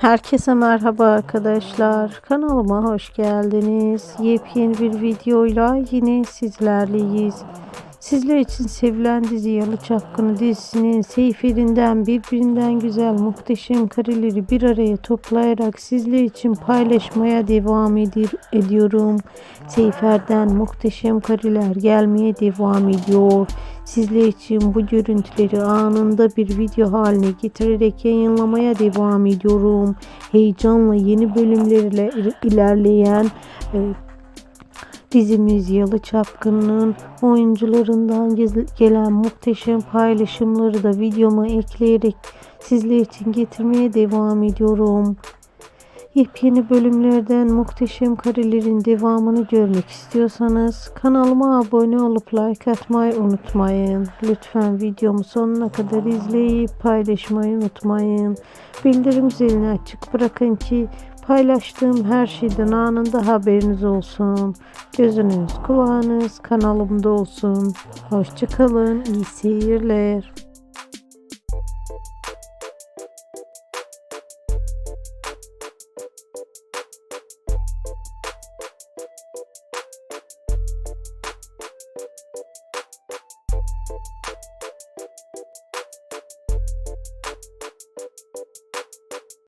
Herkese merhaba arkadaşlar. Kanalıma hoş geldiniz. Yepyeni bir videoyla yine sizlerleyiz. Sizler için sevilen dizi Yalı Çapkını dizisinin seyferinden birbirinden güzel muhteşem kareleri bir araya toplayarak sizler için paylaşmaya devam edir, ediyorum. Seyferden muhteşem kareler gelmeye devam ediyor. Sizler için bu görüntüleri anında bir video haline getirerek yayınlamaya devam ediyorum. Heyecanla yeni bölümlerle ilerleyen e, dizimiz Yalı Çapkın'ın oyuncularından gelen muhteşem paylaşımları da videoma ekleyerek sizler için getirmeye devam ediyorum. Yepyeni bölümlerden muhteşem karelerin devamını görmek istiyorsanız kanalıma abone olup like atmayı unutmayın. Lütfen videomu sonuna kadar izleyip paylaşmayı unutmayın. Bildirim zilini açık bırakın ki paylaştığım her şeyden anında haberiniz olsun. Gözünüz kulağınız kanalımda olsun. Hoşçakalın, iyi seyirler.